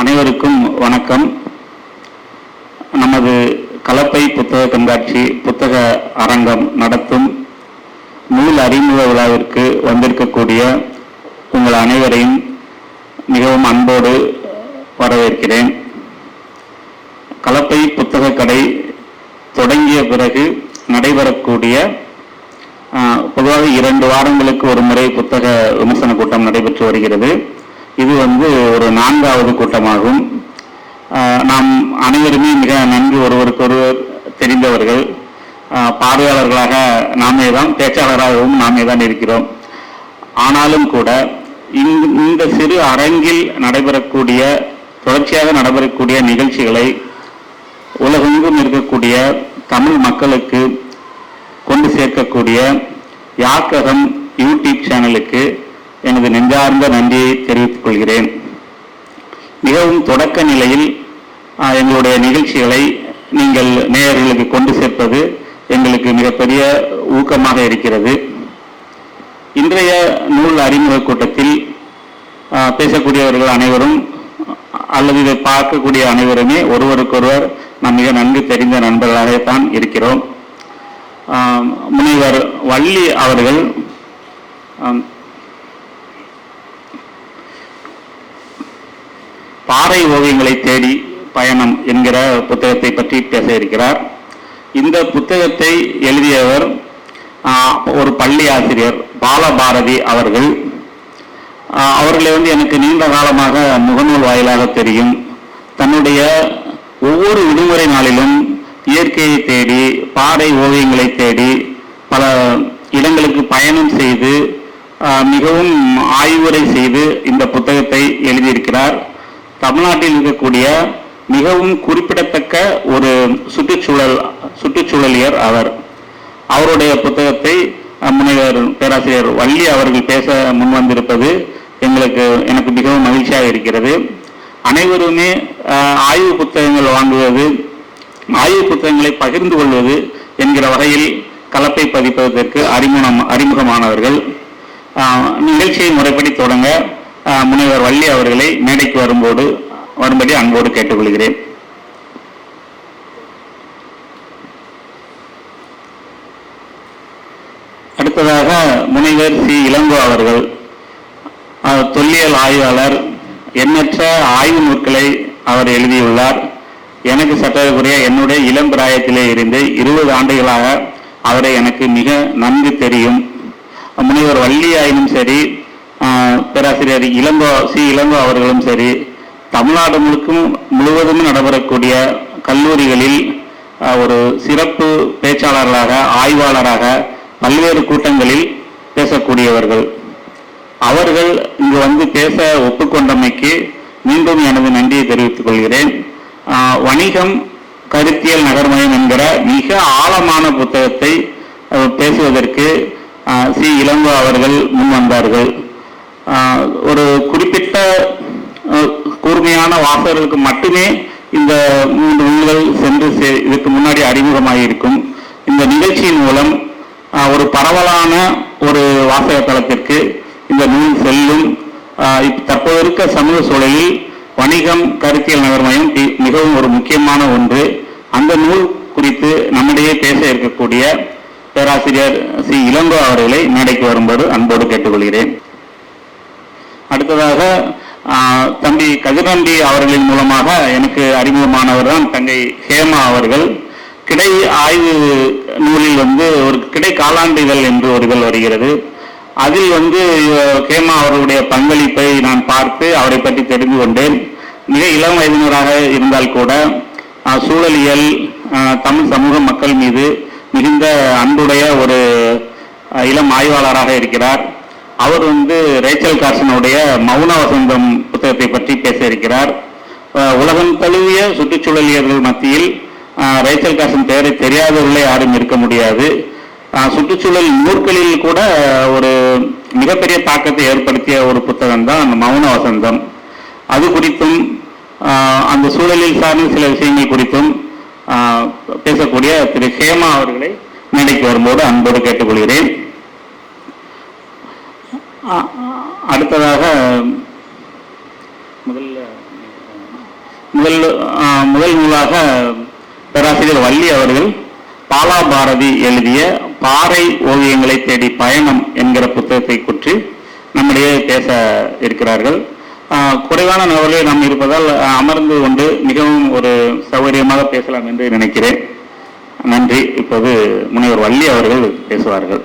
அனைவருக்கும் வணக்கம். நமது கலப்பை புத்தக கண்காட்சி புத்தக அரங்கம் நடத்தும் நூல் அறிமுக விழாவிற்கு வந்திருக்கக்கூடிய உங்கள் அனைவரையும் மிகவும் அன்போடு வரவேற்கிறேன். கலப்பை புத்தக கடை தொடங்கிய பிறகு நடைபெறக்கூடிய பொதுவாக இரண்டு வாரங்களுக்கு ஒரு முறை புத்தக விமர்சன கூட்டம் நடைபெற்று வருகிறது. இது வந்து ஒரு நான்காவது கூட்டமாகும். நாம் அனைவருமே மிக நன்கு ஒருவருக்கொருவர் தெரிந்தவர்கள். பார்வையாளர்களாக நாமே தான் பேச்சாளராகவும் நாமே தான் இருக்கிறோம். ஆனாலும் கூட இந்த சிறு அரங்கில் நடைபெறக்கூடிய தொடர்ச்சியாக நடைபெறக்கூடிய நிகழ்ச்சிகளை உலகெங்கும் இருக்கக்கூடிய தமிழ் மக்களுக்கு கொண்டு சேர்க்கக்கூடிய யாக்ககம் யூடியூப் சேனலுக்கு எனது நெஞ்சார்ந்த நன்றியை தெரிவித்துக் கொள்கிறேன். மிகவும் தொடக்க நிலையில் எங்களுடைய நிகழ்ச்சிகளை நீங்கள் நேயர்களுக்கு கொண்டு சேர்ப்பது எங்களுக்கு மிகப்பெரிய ஊக்கமாக இருக்கிறது. இன்றைய நூல் அறிமுக கூட்டத்தில் பேசக்கூடியவர்கள் அனைவரும் அல்லது இதை பார்க்கக்கூடிய அனைவருமே ஒருவருக்கொருவர் நாம் மிக நன்கு தெரிந்த நண்பர்களாகத்தான் இருக்கிறோம். முனைவர் வள்ளி அவர்கள் பாறை ஓவியங்களை தேடி பயணம் என்கிற புத்தகத்தை பற்றி பேச இருக்கிறார். இந்த புத்தகத்தை எழுதியவர் ஒரு பள்ளி ஆசிரியர் பாலபாரதி அவர்கள். அவர்களை வந்து எனக்கு நீண்ட காலமாக முகநூல் வாயிலாக தெரியும். தன்னுடைய ஒவ்வொரு விடுமுறை நாளிலும் இயற்கையை தேடி பாறை ஓவியங்களை தேடி பல இடங்களுக்கு பயணம் செய்து மிகவும் ஆய்வுரை செய்து இந்த புத்தகத்தை எழுதியிருக்கிறார். தமிழ்நாட்டில் இருக்கக்கூடிய மிகவும் குறிப்பிடத்தக்க ஒரு சுற்றுச்சூழல் சுற்றுச்சூழலியர் அவர். அவருடைய புத்தகத்தை முனைவர் பேராசிரியர் வள்ளி அவர்கள் பேச முன்வந்திருப்பது எங்களுக்கு எனக்கு மிகவும் மகிழ்ச்சியாக இருக்கிறது. அனைவருமே ஆய்வு புத்தகங்கள் வாங்குவது ஆய்வு புத்தகங்களை பகிர்ந்து கொள்வது என்கிற வகையில் கலப்பை பதிப்பதற்கு அறிமுகம் அறிமுகமானவர்கள். நிகழ்ச்சியை முறைப்படி தொடங்க முனைவர் வள்ளி அவர்களை மேடைக்கு வரும்போது வரும்படி அன்போடு கேட்டுக்கொள்கிறேன். அடுத்ததாக முனைவர் சி. இளங்கோ அவர்கள் தொல்லியல் ஆய்வாளர் எண்ணற்ற ஆய்வு நூல்களை அவர் எழுதியுள்ளார். எனக்கு சட்டத்துக்குரிய என்னுடைய இளம் பிராயத்திலே இருந்து இருபது ஆண்டுகளாக அவரை எனக்கு மிக நன்கு தெரியும். முனைவர் வள்ளி ஆயினும் சரி பேராசிரியர் இளங்கோ சி. இளங்கோ அவர்களும் சரி தமிழ்நாடு முழுக்கும் முழுவதும் நடைபெறக்கூடிய கல்லூரிகளில் ஒரு சிறப்பு பேச்சாளர்களாக ஆய்வாளராக பல்வேறு கூட்டங்களில் பேசக்கூடியவர்கள். அவர்கள் இங்கு வந்து பேச ஒப்புக்கொண்டமைக்கு மீண்டும் எனது நன்றியை தெரிவித்துக் கொள்கிறேன். வணிகம் கருத்தியல் நகர்மயம் என்கிற மிக ஆழமான புத்தகத்தை பேசுவதற்கு சி. இளங்கோ அவர்கள் முன் வந்தார்கள் ஒரு குறிப்பிட்ட கூர்மையான வாசகர்களுக்கு மட்டுமே இந்த மூன்று நூல்கள் சென்று சே- இதுக்கு முன்னாடி அறிமுகமாகியிருக்கும் இந்த நிகழ்ச்சியின் மூலம் ஒரு பரவலான ஒரு வாசக தளத்திற்கு இந்த நூல் செல்லும். தற்போது இருக்க சமூக சூழலில் வணிகம் கருத்தியல் நகர்மயம் தி- மிகவும் ஒரு முக்கியமான ஒன்று. அந்த நூல் குறித்து நம்மிடையே பேச இருக்கக்கூடிய பேராசிரியர் சி. இளங்கோ அவர்களை மேடைக்கு வரும்போது அன்போடு கேட்டுக்கொள்கிறேன். அடுத்ததாக தம்பி கதிரண்டி அவர்களின் மூலமாக எனக்கு அறிமுகமானவர் தான் தங்கை ஹேமா அவர்கள். கிடை ஆய்வு நூலில் வந்து ஒரு கிடை காலாண்டு இதழ் என்று ஒரு இதழ் வருகிறது. அதில் வந்து ஹேமா அவர்களுடைய பங்களிப்பை நான் பார்த்து அவரை பற்றி தெரிந்து கொண்டேன். மிக இளம் வயதினராக இருந்தால் கூட சூழலியல் தமிழ் சமூக மக்கள் மீது மிகுந்த அன்புடைய ஒரு இளம் ஆய்வாளராக இருக்கிறார். அவர் வந்து ரேச்சல் கார்சனுடைய மௌன வசந்தம் புத்தகத்தை பற்றி பேச இருக்கிறார் உலகம் தழுவிய சுற்றுச்சூழலியர்கள் மத்தியில் ரேச்சல் கார்சன் பெயரை தெரியாதவர்களே யாரும் இருக்க முடியாது. சுற்றுச்சூழல் நூற்களில் கூட ஒரு மிகப்பெரிய தாக்கத்தை ஏற்படுத்திய ஒரு புத்தகம் தான் மௌன வசந்தம். அது குறித்தும் அந்த சூழலில் சார்ந்த சில விஷயங்கள் குறித்தும் பேசக்கூடிய திரு ஹேமா அவர்களை மேடைக்கு வரும்போது அன்போடு கேட்டுக்கொள்கிறேன். அடுத்ததாக முதல்ல முதல் முதல் நூலாக பேராசிரியர் வள்ளி அவர்கள் பாலா பாரதி எழுதிய பாறை ஓவியங்களை தேடி பயணம் என்கிற புத்தகத்தை பற்றி நம்மிடையே பேச இருக்கிறார்கள். குறைவான நபர்களே நாம் இருப்பதால் அமர்ந்து கொண்டு மிகவும் ஒரு சௌகரியமாக பேசலாம் என்று நினைக்கிறேன். நன்றி. இப்போது முனைவர் வள்ளி அவர்கள் பேசுவார்கள்.